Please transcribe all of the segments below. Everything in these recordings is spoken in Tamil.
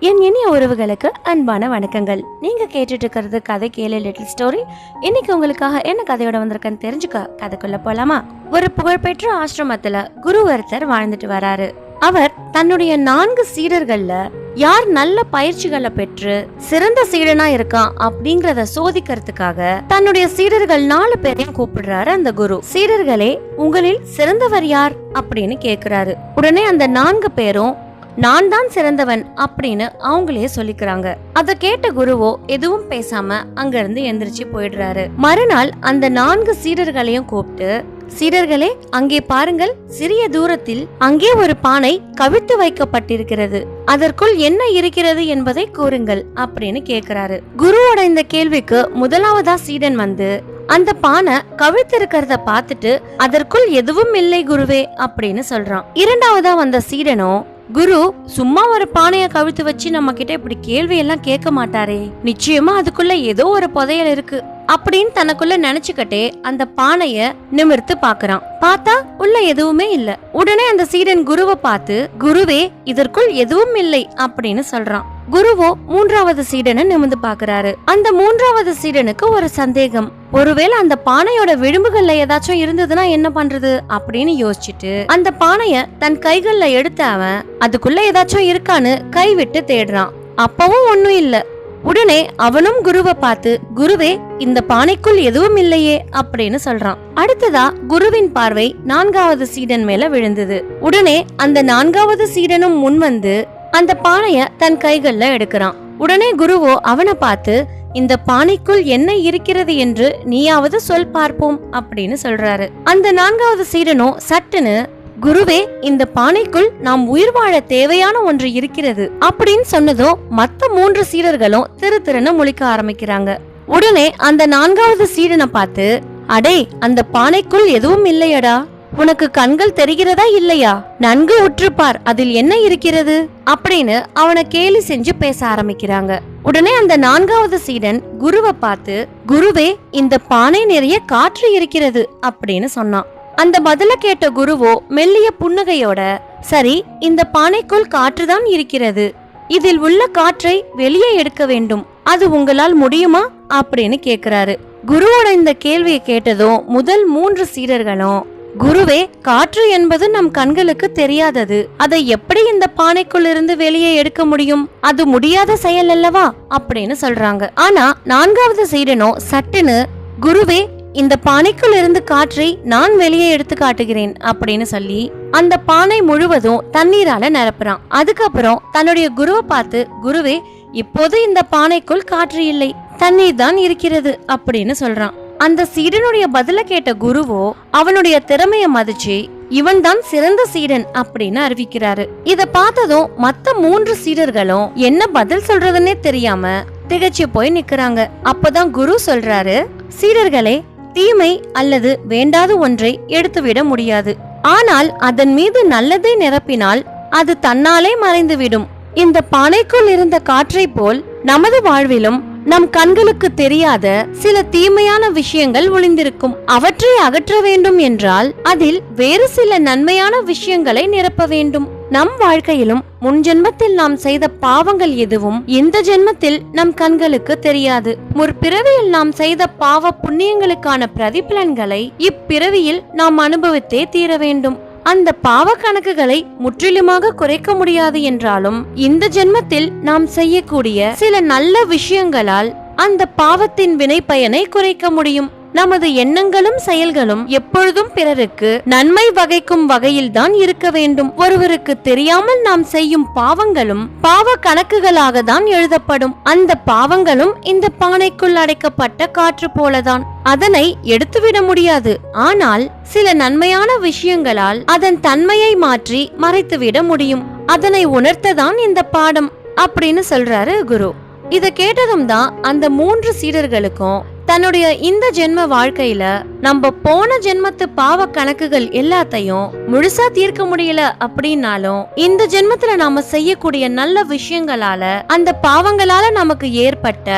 என் இனிய உறவுகளுக்கு அன்பான வணக்கங்கள். நீங்க கேட்டுட்டு இருக்கிறது கதை கேளு லிட்டில் ஸ்டோரி இன்னைக்கு உங்களுக்காக என்ன கதையோட வந்திருக்கேன்னு தெரிஞ்சுக்க கதைக்குள்ள போலாமா? ஒரு புகழ்பெற்ற ஆசிரமத்துல குரு ஒருத்தர் வாழ்ந்துட்டு வராரு. அவர் தன்னுடைய நான்கு சீடர்கள்ல யார் நல்ல பயிற்சிகளை பெற்று சிறந்த சீடனா இருக்கான் அப்படிங்கறத சோதிக்கிறதுக்காக தன்னுடைய சீடர்கள் நாலு பேரையும் கூப்பிடுறாரு அந்த குரு. சீடர்களே உங்களில் சிறந்தவர் யார் அப்படின்னு கேக்குறாரு. உடனே அந்த நான்கு பேரும் நான் தான் சிறந்தவன் அப்படின்னு அவங்களே சொல்லிக்கிறாங்க. அத கேட்ட குருவோ எதுவும் பேசாம அங்க இருந்து எந்திரிச்சு போயிடுறாரு. மறுநாள் அந்த நான்கு சீடர்களையும் கூப்பிட்டு சீடர்களே அங்கே பாருங்கள் சிறிய தூரத்தில் அங்கே ஒரு பானை கவிழ்த்து வைக்கப்பட்டிருக்கிறது. அதற்குள் என்ன இருக்கிறது என்பதை கூறுங்கள் அப்படின்னு கேக்குறாரு. குருவோட இந்த கேள்விக்கு முதலாவதா சீடன் வந்து அந்த பானை கவிழ்த்திருக்கிறத பார்த்துட்டு அதற்குள் எதுவும் இல்லை குருவே அப்படின்னு சொல்றான். இரண்டாவதா வந்த சீடனோ குரு சும்மா ஒரு பானையை கவிழ்த்து வச்சு நம்ம கிட்ட இப்படி கேள்வி எல்லாம் கேட்க மாட்டாரே. நிச்சயமா அதுக்குள்ள ஏதோ ஒரு புதையல் இருக்கு. அப்படின்னு தனக்குள்ள நினைச்சுக்கிட்டே அந்த பானைய நிமிர்த்து பாக்குறான் பார்த்தா உள்ள எதுவுமே இல்ல. உடனே அந்த சீடன் குருவை பார்த்து குருவே இதற்குள் எதுவும் இல்லை அப்படின்னு சொல்றான். குருவோ மூன்றாவது சீடனை நிமிந்து பாக்குறாரு அந்த மூன்றாவது சீடனுக்கு ஒரு சந்தேகம். ஒருவேளை அந்த பானையோட விளிம்புகள்ல ஏதாச்சும் இருந்ததுன்னா என்ன பண்றது அப்படின்னு யோசிச்சுட்டு அந்த பானைய தன் கைகள்ல எடுத்த அவன் அதுக்குள்ள ஏதாச்சும் இருக்கான்னு கைவிட்டு தேடுறான். அப்பவும் ஒண்ணும் இல்ல. உடனே அவனும் குருவை பார்த்து குருவே இந்த பானைக்குள் எதுவும் இல்லையே அப்படின்னு சொல்றான். அடுத்ததா குருவின் பார்வை நான்காவது சீடன் மேல விழுந்தது. உடனே அந்த நான்காவது சீடனும் முன் வந்து அந்த பானைய தன் கைகள்ல எடுக்கிறான். உடனே குருவோ அவனை பார்த்து இந்த பானைக்குள் என்ன இருக்கிறது என்று நீயாவது சொல் பார்ப்போம் அப்படின்னு சொல்றாரு. அந்த நான்காவது சீடனோ சட்டுன்னு குருவே இந்த பானைக்குள் நாம் உயிர் வாழ தேவையான ஒன்று இருக்கிறது அப்படின்னு சொன்னதும் மத்த மூன்று சீடர்களும் திரு திருன்னு முழிக்க ஆரம்பிக்கிறாங்க. உடனே அந்த நான்காவது சீடனை பார்த்து அடே அந்த பானைக்குள் எதுவும் இல்லையடா. உனக்கு கண்கள் தெரிகிறதா இல்லையா? நன்கு உற்றுப்பார் அதில் என்ன இருக்கிறது? அப்படின்னு அவனை கேலி செஞ்சு பேச ஆரம்பிக்கிறாங்க. உடனே அந்த நான்காவது சீடன் குருவை பார்த்து குருவே இந்த பானை நிறைய காற்று இருக்கிறது அப்படின்னு சொன்னான். அந்த பதில கேட்ட குருவோ மெல்லிய புன்னகையோட சரி இந்த பானைக்குள் காற்றுதான் இருக்கிறது. இதில் உள்ள காற்றை வெளியே எடுக்க வேண்டும். அது உங்களால் முடியுமா? அப்படின்னு கேக்குறாரு. குருவோட இந்த கேள்வியை கேட்டதும் முதல் மூன்று சீடர்களும் குருவே காற்று என்பது நம் கண்களுக்கு தெரியாதது. அதை எப்படி இந்த பானைக்குள் இருந்து வெளியே எடுக்க முடியும்? அது முடியாத செயல் அல்லவா? அப்படின்னு சொல்றாங்க. ஆனா நான்காவது சீடனோ சட்டுன்னு குருவே இந்த பானைக்குள் இருந்து காற்றை நான் வெளியே எடுத்து காட்டுகிறேன் அப்படின்னு சொல்லி அந்த பானை முழுவதும் தண்ணீரால நிரப்புறான். அதுக்கப்புறம் தன்னுடைய குருவை பார்த்து குருவே இப்போது இந்த பானைக்குள் காற்று இல்லை தண்ணீர் தான் இருக்கிறது அப்படின்னு சொல்றான். அந்த சீடனுடைய பதில கேட்ட குருவோ அவனுடைய திறமைய மதிச்சு இவன் தான் சிறந்த சீடன் அப்படின்னு அறிவிக்கிறாரு. இத பார்த்ததும் மத்த மூன்று சீடர்களும் என்ன பதில் சொல்றதுன்னே தெரியாம திகச்சு போய் நிக்கிறாங்க. அப்பதான் குரு சொல்றாரு சீடர்களே தீமை அல்லது வேண்டாத ஒன்றை எடுத்துவிட முடியாது. ஆனால் அதன் மீது நல்லதை நிரப்பினால் அது தன்னாலே மறைந்துவிடும். இந்த பானைக்குள் இருந்த காற்றை போல் நமது வாழ்விலும் நம் கண்களுக்கு தெரியாத சில தீமையான விஷயங்கள் ஒளிந்திருக்கும். அவற்றை அகற்ற வேண்டும் என்றால் அதில் வேறு சில நன்மையான விஷயங்களை நிரப்ப வேண்டும். நம் வாழ்க்கையிலும் முன் ஜென்மத்தில் நாம் செய்த பாவங்கள் எதுவும் இந்த ஜென்மத்தில் நம் கண்களுக்கு தெரியாது. முற்பிறவியில் நாம் செய்த பாவ புண்ணியங்களுக்கான பிரதிபலன்களை இப்பிறவியில் நாம் அனுபவித்தே தீர வேண்டும். அந்த பாவ கணக்குகளை முற்றிலுமாக குறைக்க முடியாது என்றாலும் இந்த ஜென்மத்தில் நாம் செய்யக்கூடிய சில நல்ல விஷயங்களால் அந்த பாவத்தின் வினை பயனை குறைக்க முடியும். நமது எண்ணங்களும் செயல்களும் எப்பொழுதும் பிறருக்கு நன்மை வகைக்கும் வகையில்தான் இருக்க வேண்டும். ஒருவருக்கு தெரியாமல் நாம் செய்யும் பாவங்களும் பாவ கணக்குகளாக தான் எழுதப்படும். அந்த பாவங்களும் இந்த பானைக்குள் அடைக்கப்பட்ட காற்று போலதான். அதனை எடுத்துவிட முடியாது. ஆனால் சில நன்மையான விஷயங்களால் அதன் தன்மையை மாற்றி மறைத்துவிட முடியும். அதனை உணர்த்ததான் இந்த பாடம் அப்படின்னு சொல்றாரு குரு. இத கேட்டதும் தான் அந்த மூன்று சீடர்களுக்கும் தன்னுடைய இந்த ஜென்ம வாழ்க்கையில நம்ம போன ஜென்மத்து பாவ கணக்குகள் எல்லாத்தையும் முழுசா தீர்க்க முடியல அப்படின்னாலும் இந்த ஜென்மத்துல நாம செய்யக்கூடிய நல்ல விஷயங்களால அந்த பாவங்களால நமக்கு ஏற்பட்ட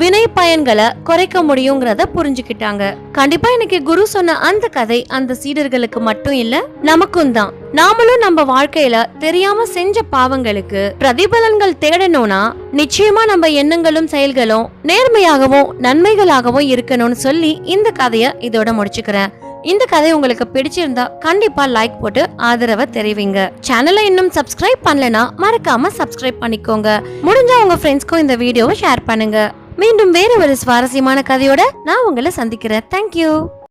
வினை பயன்களை குறைக்க முடியுங்கிறத புரிஞ்சுக்கிட்டாங்க. கண்டிப்பா இன்னைக்கு குரு சொன்ன அந்த கதை அந்த சீடர்களுக்கு மட்டும் இல்ல நமக்கும் தான். நாமளும் நம்ம வாழ்க்கையில தெரியாம செஞ்ச பாவங்களுக்கு பிரதிபலன்கள் தேடணும்னா நிச்சயமா நம்ம எண்ணங்களும் செயல்களும் நேர்மையாகவும் நன்மைகளாகவும் இருக்கணும்னு சொல்லி இந்த கதைய இதோட முடிச்சுக்கிறேன். இந்த கதை உங்களுக்கு பிடிச்சிருந்தா கண்டிப்பா லைக் போட்டு ஆதரவை தெரிவிங்க. சேனலை இன்னும் சப்ஸ்கிரைப் பண்ணலனா மறக்காம சப்ஸ்கிரைப் பண்ணிக்கோங்க. முடிஞ்சா உங்க ஃப்ரெண்ட்ஸ்க்கும் இந்த வீடியோவை ஷேர் பண்ணுங்க. மீண்டும் வேற ஒரு சுவாரஸ்யமான கதையோட நான் உங்களை சந்திக்கிறேன். தேங்க்யூ